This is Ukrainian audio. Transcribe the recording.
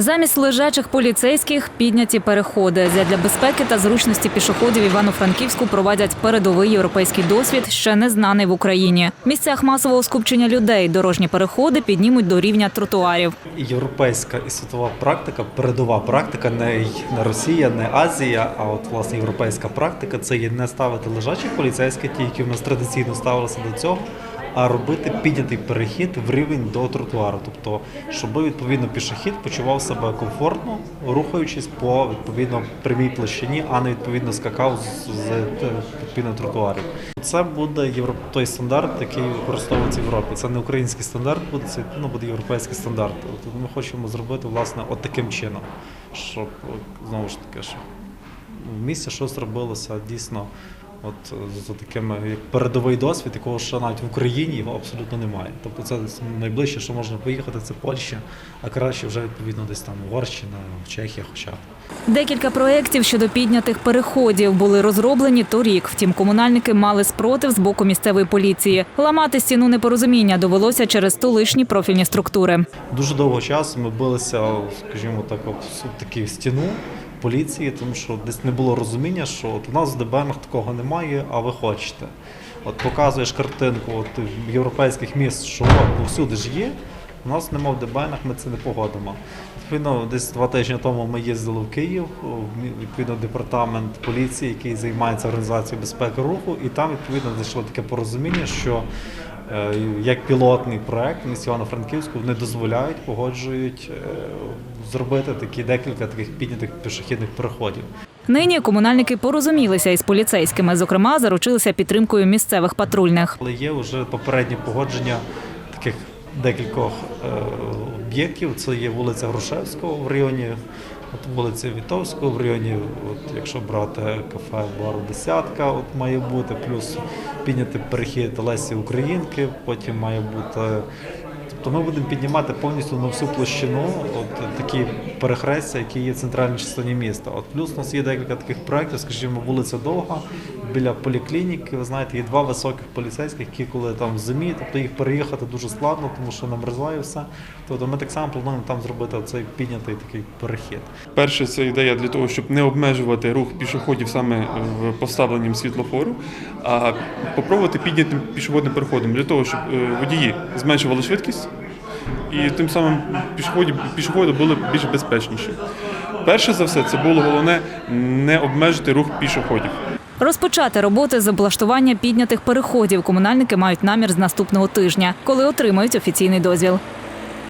Замість лежачих поліцейських підняті переходи. Для безпеки та зручності пішоходів Івано-Франківську проводять передовий європейський досвід, ще не знаний в Україні. В місцях масового скупчення людей дорожні переходи піднімуть до рівня тротуарів. європейська і світова практика, передова практика, не, не Росія, не Азія, а от власне європейська практика це є не ставити лежачих поліцейських, ті, які в нас традиційно ставилися до цього. А робити піднятий перехід в рівень до тротуару, тобто, щоб відповідно пішохід почував себе комфортно, рухаючись по відповідно прямій площині, а не відповідно скакав з, відповідно тротуарів. Це буде євро... той стандарт, який використовується в Європі. Це не український стандарт, буде це ну, буде європейський стандарт. От ми хочемо зробити власне от таким чином, щоб знову ж таки, щоб в місті щось робилося дійсно. От за такими як передовий досвід, якого ще навіть в Україні його абсолютно немає. Тобто це найближче, що можна поїхати, це Польща, а краще вже відповідно десь там Угорщина, Чехія, хоча. Декілька проєктів щодо піднятих переходів були розроблені торік. Втім, комунальники мали спротив з боку місцевої поліції. Ламати стіну непорозуміння довелося через столичні профільні структури. Дуже довго часу ми билися, скажімо так, об таку стіну поліції, тому що десь не було розуміння, що от у нас в ДБНах такого немає, а ви хочете. От показуєш картинку от, європейських міст, що ну, всюди ж є. У нас нема в ДБНах, ми це не погодимо. Відповідно, десь два тижні тому ми їздили в Київ, відповідно департамент поліції, який займається організацією безпеки руху, і там відповідно зайшло таке порозуміння, що як пілотний проект Івано-Франківську вони дозволяють, погоджують е, зробити такі декілька таких піднятих пішохідних переходів. Нині комунальники порозумілися із поліцейськими. Зокрема, заручилися підтримкою місцевих патрульних. Але є вже попереднє погодження таких декількох е, об'єктів. Це є вулиця Грушевського в районі, от вулиця Вітовського в районі, от якщо брати кафе бар десятка, от має бути, плюс підняти перехід Лесі Українки, потім має бути. Тобто ми будемо піднімати повністю на всю площину от такі перехрестя, які є в центральній частині міста. От плюс у нас є декілька таких проєктів, скажімо, вулиця Довга біля поліклініки. Ви знаєте, є два високих поліцейських, які коли там в зимі, тобто їх переїхати дуже складно, тому що намерзає все. Тобто ми так само плануємо там зробити цей піднятий такий перехід. Перше, це ідея для того, щоб не обмежувати рух пішоходів саме в поставленням світлофору, а попробувати підняти пішохідним переходом для того, щоб е, водії зменшували швидкість і тим самим пішоходи, пішоходи були більш безпечніші. Перше за все, це було головне не обмежити рух пішоходів. Розпочати роботи з облаштування піднятих переходів комунальники мають намір з наступного тижня, коли отримають офіційний дозвіл.